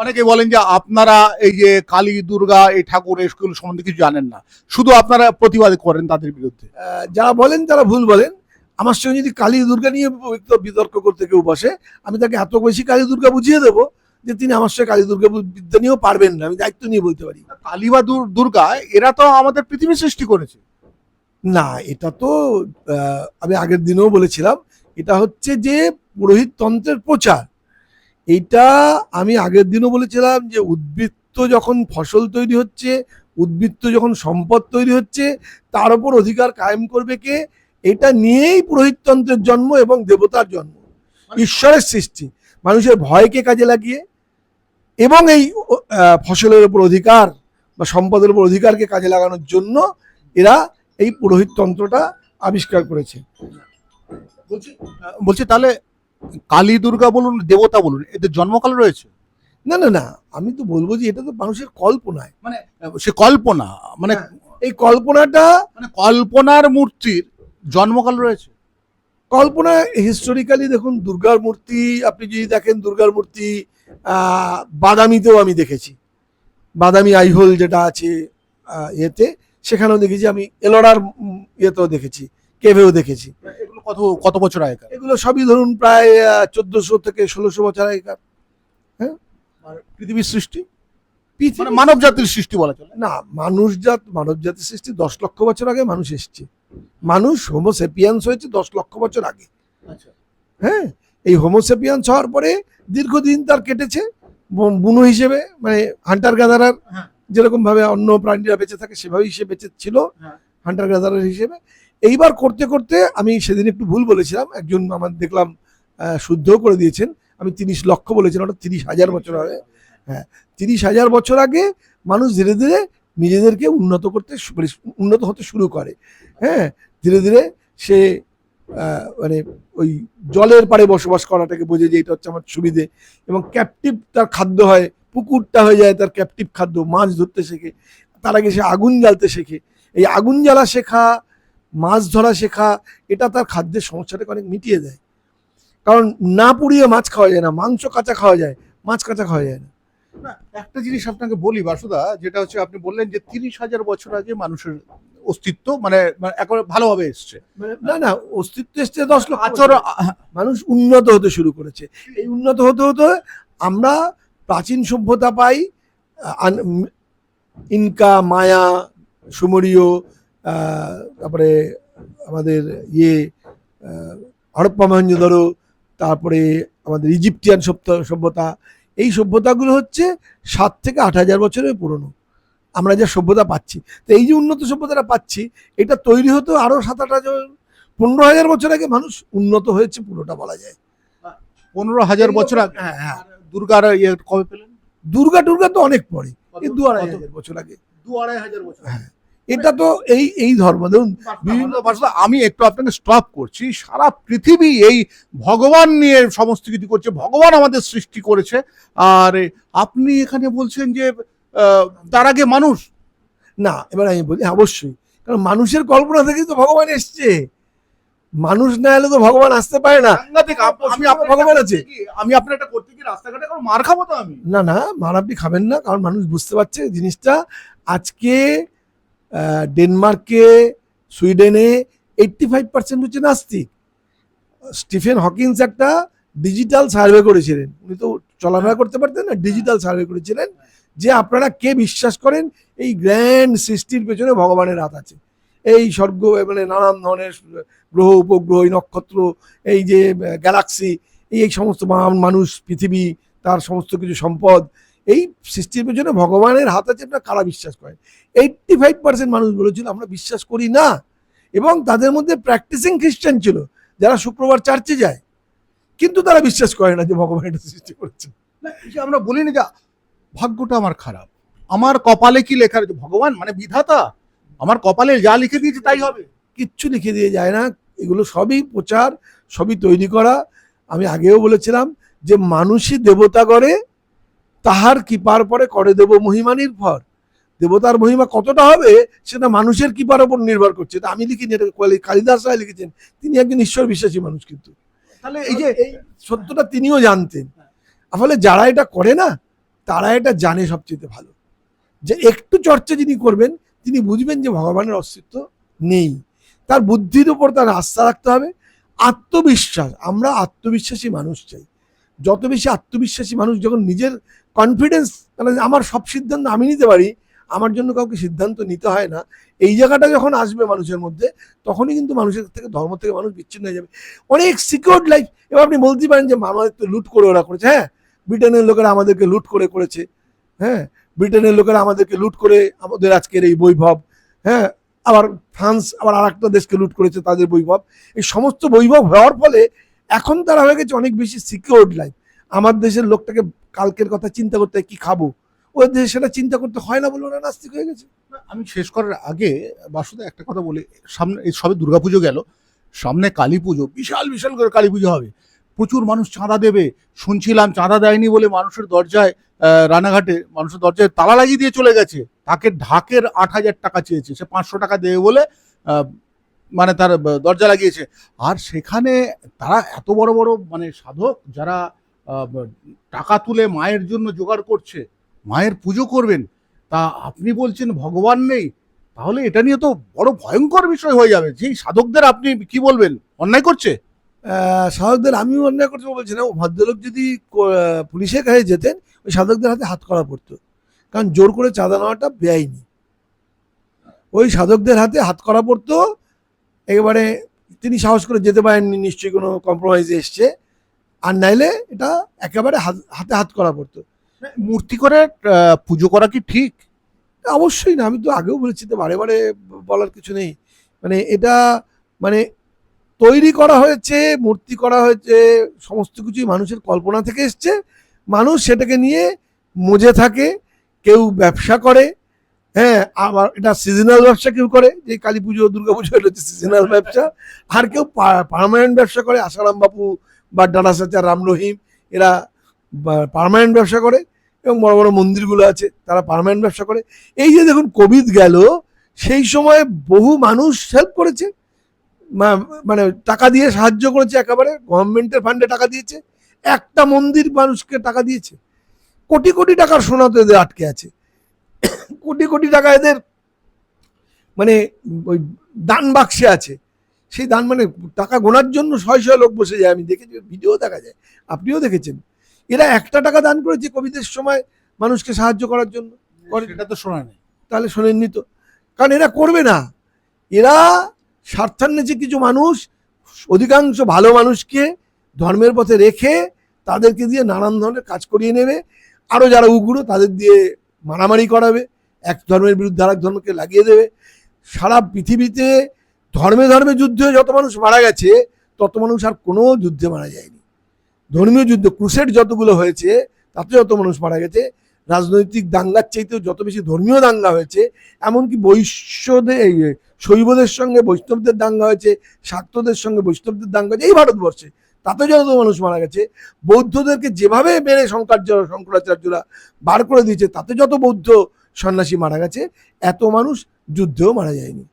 অনেকে বলেন যে আপনারা এই যে কালী দুর্গা এই ঠাকুর এগুলো সম্বন্ধে কিছু জানেন না। শুধু আপনারা প্রতিবাদ করেন তাদের বিরুদ্ধে। যারা বলেন তারা ভুল বলেন। আমার সঙ্গে যদি কালী দুর্গা নিয়ে বিত- বিতর্ক করতে কেউ বসে আমি তাকে এত বেশি কালী দুর্গা বুঝিয়ে দেবো যে তিনি আমার সঙ্গে কালী দুর্গা বিদ্যা নিয়েও পারবেন না। আমি দায়িত্ব নিয়ে বলতে পারি। কালী বা দুর্গা এরা তো আমাদের পৃথিবী সৃষ্টি করেছে। না এটা তো আমি আগের দিনেও বলেছিলাম এটা হচ্ছে যে পুরোহিত তন্ত্রের প্রচার। এইটা আমি আগের দিনও বলেছিলাম যে উদ্বৃত্ত যখন ফসল তৈরি হচ্ছে উদ্বৃত্ত যখন সম্পদ তৈরি হচ্ছে তার উপর অধিকার কায়েম করবে কে? এটা নিয়েই পুরোহিততন্ত্রের জন্ম এবং দেবতার জন্ম। ঈশ্বরের সৃষ্টি। মানুষের ভয়কে কাজে লাগিয়ে এবং এই ফসলের উপর অধিকার বা সম্পদের উপর অধিকারকে কাজে লাগানোর জন্য এরা এই পুরোহিততন্ত্রটা আবিষ্কার করেছে। বলছি বলছি তাহলে কালী দুর্গা বলুন দেবতা বলুন এদের জন্মকাল রয়েছে? না না না আমি তো বলব যে এটা তো মানুষের কল্পনায়। মানে সে কল্পনা মানে এই কল্পনাটা মানে কল্পনার মূর্তির জন্মকাল রয়েছে। কল্পনা হিস্টোরিক্যালি দেখুন দুর্গার মূর্তি আপনি যদি দেখেন দুর্গার মূর্তি আহ, বাদামিতেও আমি দেখেছি। বাদামি আইহোল যেটা আছে ইয়েতে সেখানেও দেখেছি আমি এলোরার ইয়েতেও দেখেছি কেভেও দেখেছি। কত কত বছর আগেকার? এগুলো সবই ধরুন প্রায় চোদ্দশো থেকে ষোলোশো বছর আগেকার। আর পৃথিবীর সৃষ্টি? পৃথিবী- মানে মানব জাতির সৃষ্টি বলা চলে। না মানুষ জাত মানব জাতির সৃষ্টি দশ লক্ষ বছর আগে মানুষ এসছে। মানুষ হোমোসেপিয়ান্স হয়েছে দশ লক্ষ বছর আগে। আচ্ছা। হ্যাঁ? এই হোমোসেপিয়ান্স হওয়ার পরে দীর্ঘদিন তার কেটেছে বুনো হিসেবে মানে হান্টার গ্যাদারার হ্যাঁ। যেরকম ভাবে অন্য প্রাণীরা বেঁচে থাকে সেভাবেই সে বেঁচে ছিল হ্যাঁ। হান্টার গ্যাদারার হিসেবে। এইবার করতে করতে আমি সেদিন একটু ভুল বলেছিলাম, একজন আমার দেখলাম শুদ্ধও করে দিয়েছেন। আমি তিরিশ লক্ষ বলেছিলাম, ওটা তিরিশ হাজার বছর আগে হ্যাঁ তিরিশ হাজার বছর আগে মানুষ ধীরে ধীরে নিজেদেরকে উন্নত করতে মানে উন্নত হতে শুরু করে। হ্যাঁ ধীরে ধীরে সে মানে ওই জলের পাড়ে বসবাস করাটাকে বোঝে যে এটা হচ্ছে আমার সুবিধে। এবং ক্যাপটিভ তার খাদ্য হয়, পুকুরটা হয়ে যায় তার ক্যাপটিভ খাদ্য, মাছ ধরতে শেখে। তার আগে সে আগুন জ্বালতে শেখে। এই আগুন জ্বালা শেখা মাছ ধরা শেখা এটা তার খাদ্যের সমস্যাটাকে অনেক মিটিয়ে দেয়। কারণ না পুড়িয়ে মাছ খাওয়া যায় না মাংস কাঁচা খাওয়া যায় মাছ কাঁচা খাওয়া যায় না। না একটা জিনিস আপনাকে বলি বাসুদা যেটা হচ্ছে আপনি বললেন যে তিরিশ হাজার বছর আগে মানুষের অস্তিত্ব মানে মানে একেবারে ভালোভাবে এসছে। মানে না না অস্তিত্ব এসছে দশ লক্ষ মানুষ উন্নত হতে শুরু করেছে। এই উন্নত হতে হতে আমরা প্রাচীন সভ্যতা পাই ইনকা মায়া সুমরীয় তারপরে আমাদের ইয়ে হরপ্পা মহেঞ্জোদারো তারপরে আমাদের ইজিপ্টিয়ান সভ্য- সভ্যতা। এই সভ্যতাগুলো হচ্ছে সাত থেকে আট হাজার বছরের পুরনো। আমরা যা সভ্যতা পাচ্ছি। তো এই যে উন্নত সভ্যতাটা পাচ্ছি এটা তৈরি হতো আরও সাত আট হাজার পনেরো হাজার বছর আগে মানুষ উন্নত হয়েছে পুরোটা বলা যায়। পনেরো হাজার বছর আগে? হ্যাঁ হ্যাঁ। দুর্গার ইয়ে কবে পেলেন? দুর্গা টুর্গা তো অনেক পরে। দু আড়াই হাজার বছর আগে। দু আড়াই হাজার বছর হ্যাঁ। এটা তো এই এই ধর্ম। ধরুন বিভিন্ন ভাষা আমি একটু আপনাকে স্টপ করছি। সারা পৃথিবী এই ভগবান নিয়ে সমস্ত কিছু করছে। ভগবান আমাদের সৃষ্টি করেছে। আর আপনি এখানে বলছেন যে তার আগে মানুষ। না এবার আমি বলি হ্যাঁ, অবশ্যই। কারণ মানুষের কল্পনা থেকেই তো ভগবান এসছে। মানুষ না এলে তো ভগবান আসতে পারে না। আমি আপনার ভগবান আছে। আমি আপনার এটা করতে কি রাস্তাঘাটে কোনো মার খাব তো আমি। না না মার আপনি খাবেন না কারণ মানুষ বুঝতে পারছে জিনিসটা। আজকে ডেনমার্কে, সুইডেনে এইট্টি ফাইভ পার্সেন্ট হচ্ছে নাস্তিক। স্টিফেন হকিন্স একটা ডিজিটাল সার্ভে করেছিলেন। উনি তো চলাফেরা করতে পারতেন না, ডিজিটাল সার্ভে করেছিলেন, যে আপনারা কে বিশ্বাস করেন? এই গ্র্যান্ড সৃষ্টির পেছনে ভগবানের হাত আছে। এই স্বর্গ মানে নানান ধরনের গ্রহ, উপগ্রহ নক্ষত্র, এই যে গ্যালাক্সি এই সমস্ত মানুষ, পৃথিবী, তার সমস্ত কিছু সম্পদ এই সৃষ্টির পেছনে ভগবানের হাত আছে আপনারা কারা বিশ্বাস করেন? এইটটি ফাইভ পার্সেন্ট মানুষ বলেছিল আমরা বিশ্বাস করি না। এবং তাদের মধ্যে প্র্যাকটিসিং খ্রিস্টান ছিল যারা শুক্রবার চার্চে যায়। কিন্তু তারা বিশ্বাস করে না যে ভগবান এটা সৃষ্টি করেছে। না, আমরা বলিনি যে ভাগ্যটা আমার খারাপ। আমার কপালে কি লেখা রয়েছে? ভগবান মানে বিধাতা। আমার কপালে যা লিখে দিয়েছে তাই হবে। কিচ্ছু লিখে দিয়ে যায় না। এগুলো সবই প্রচার সবই তৈরি করা। আমি আগেও বলেছিলাম যে মানুষই দেবতা করে তাহার কৃপার পরে করে দেব মহিমা নির্ভর। দেবতার মহিমা কতটা হবে, সেটা মানুষের কৃপার ওপর নির্ভর করছে। এটা আমি লিখিনি, এটা কালি- কালিদাস রায় লিখেছেন। তিনি একজন ঈশ্বর বিশ্বাসী মানুষ কিন্তু। তাহলে এই যে এই সত্যটা তিনিও জানতেন। ফলে যারা এটা করে না, তারা এটা জানে সবচেয়ে ভালো। যে একটু চর্চা যিনি করবেন, তিনি বুঝবেন যে ভগবানের অস্তিত্ব নেই। তার বুদ্ধির উপর তার আস্থা রাখতে হবে। আত্মবিশ্বাস, আমরা আত্মবিশ্বাসী মানুষ চাই। যত বেশি আত্মবিশ্বাসী মানুষ যখন নিজের কনফিডেন্স মানে আমার সব সিদ্ধান্ত আমি নিতে পারি, আমার জন্য কাউকে সিদ্ধান্ত নিতে হয় না। এই জায়গাটা যখন আসবে মানুষের মধ্যে, তখনই কিন্তু মানুষের থেকে, ধর্ম থেকে মানুষ বিচ্ছিন্ন হয়ে যাবে। অনেক সিকিউরড লাইফ এবার আপনি বলতে পারেন যে, আমাদের তো লুট করে ওরা করেছে। হ্যাঁ ব্রিটেনের লোকেরা আমাদেরকে লুট করে করেছে। হ্যাঁ ব্রিটেনের লোকেরা আমাদেরকে লুট করে আমাদের আজকের এই বৈভব। হ্যাঁ আবার ফ্রান্স আবার আর একটা দেশকে লুট করেছে তাদের বৈভব। এই সমস্ত বৈভব হওয়ার ফলে এখন তারা হয়ে গেছে অনেক বেশি সিকিউরড লাইফ আমার দেশের লোকটাকে কালকের কথা চিন্তা করতে কি খাব? ওই দেশে সেটা চিন্তা করতে হয় না বলে ওরা নাস্তিক হয়ে গেছে। আমি শেষ করার আগে বাসুদা একটা কথা বলি, সামনে এই সবে দুর্গাপুজো গেল, সামনে কালী পুজো, বিশাল বিশাল করে কালী পুজো হবে। প্রচুর মানুষ চাঁদা দেবে, শুনছিলাম চাঁদা দেয়নি বলে মানুষের দরজায় রানাঘাটে মানুষের দরজায় তালা লাগিয়ে দিয়ে চলে গেছে। তাকে ঢাকের আট হাজার টাকা চেয়েছে, সে পাঁচশো টাকা দেবে বলে মানে তার দরজা লাগিয়েছে। আর সেখানে তারা এত বড় বড় মানে সাধক যারা টাকা তুলে মায়ের জন্য জোগাড় করছে, মায়ের পুজো করবেন, তা আপনি বলছেন ভগবান নেই, তাহলে এটা নিয়ে তো বড় ভয়ঙ্কর বিষয় হয়ে যাবে। যেই সাধকদের আপনি কি বলবেন? অন্যায় করছে? সাধকদের আমিও অন্যায় করতে বলছি না। ভদ্রলোক যদি পুলিশের কাছে যেতেন, ওই সাধকদের হাতে হাত করা পড়তো। কারণ জোর করে চাঁদা নেওয়াটা বেআইনি। ওই সাধকদের হাতে হাত করা পড়তো একেবারে তিনি সাহস করে যেতে পারেননি নিশ্চয়ই কোনো কম্প্রোমাইজে এসছে। আর নাইলে এটা একেবারে হাত- হাতে হাত করা পড়তো। মূর্তি করে পুজো করা কি ঠিক? অবশ্যই না আমি তো আগেও বলেছি তো বারে বারে বলার কিছু নেই। মানে এটা মানে তৈরি করা হয়েছে মূর্তি করা হয়েছে সমস্ত কিছুই মানুষের কল্পনা থেকে এসছে। মানুষ সেটাকে নিয়ে মজে থাকে কেউ ব্যবসা করে হ্যাঁ আবার এটা সিজনাল ব্যবসা কেউ করে? যে কালী পুজো, দুর্গা পুজো, এটা হচ্ছে সিজনাল ব্যবসা। আর কেউ পার্মানেন্ট ব্যবসা করে? আসারাম বাপু বা ডানাসাচার রাম রহিম, এরা পার্মানেন্ট ব্যবসা করে এবং বড় বড় মন্দিরগুলো আছে, তারা পার্মানেন্ট ব্যবসা করে। এই যে দেখুন কোভিড গেল, সেই সময় বহু মানুষ হেল্প করেছে। মানে টাকা দিয়ে সাহায্য করেছে একেবারে গভর্নমেন্টের ফান্ডে টাকা দিয়েছে। একটা মন্দির মানুষকে টাকা দিয়েছে। কোটি কোটি টাকার সোনা তো এদের আটকে আছে। কোটি কোটি টাকা এদের মানে ওই দান বাক্সে আছে। সেই দান মানে টাকা গোনার জন্য শয় শয় লোক বসে যায়। আমি দেখেছি ভিডিও দেখা যায়। আপনিও দেখেছেন। এরা একটা টাকা দান করেছে কোভিডের সময় মানুষকে সাহায্য করার জন্য। সেটা তো শোনা নেই। তাহলে শোনেননি তো। কারণ এরা করবে না। এরা স্বার্থান্বেষী কিছু মানুষ অধিকাংশ ভালো মানুষকে ধর্মের পথে রেখে তাদেরকে দিয়ে নানান ধরনের কাজ করিয়ে নেবে। আরও যারা উগ্র তাদের দিয়ে মারামারি করাবে। এক ধর্মের বিরুদ্ধে আরেক ধর্মকে লাগিয়ে দেবে। সারা পৃথিবীতে ধর্মে ধর্মে যুদ্ধে যত মানুষ মারা গেছে, তত মানুষ আর কোনো যুদ্ধে মারা যায়নি। ধর্মীয় যুদ্ধ, ক্রুসেড যতগুলো হয়েছে, তাতে যত মানুষ মারা গেছে, রাজনৈতিক দাঙ্গার চাইতেও যত বেশি ধর্মীয় দাঙ্গা হয়েছে, এমনকি বৈশ্যদের শৈবদের সঙ্গে বৈষ্ণবদের দাঙ্গা হয়েছে, শাক্তদের সঙ্গে বৈষ্ণবদের দাঙ্গা হয়েছে, এই ভারতবর্ষে তাতে যত মানুষ মারা গেছে, বৌদ্ধদেরকে যেভাবে মেরে শঙ্করাচার্য, শঙ্করাচার্যরা বার করে দিয়েছে, তাতে যত বৌদ্ধ সন্ন্যাসী মারা গেছে এত মানুষ যুদ্ধেও মারা যায়নি।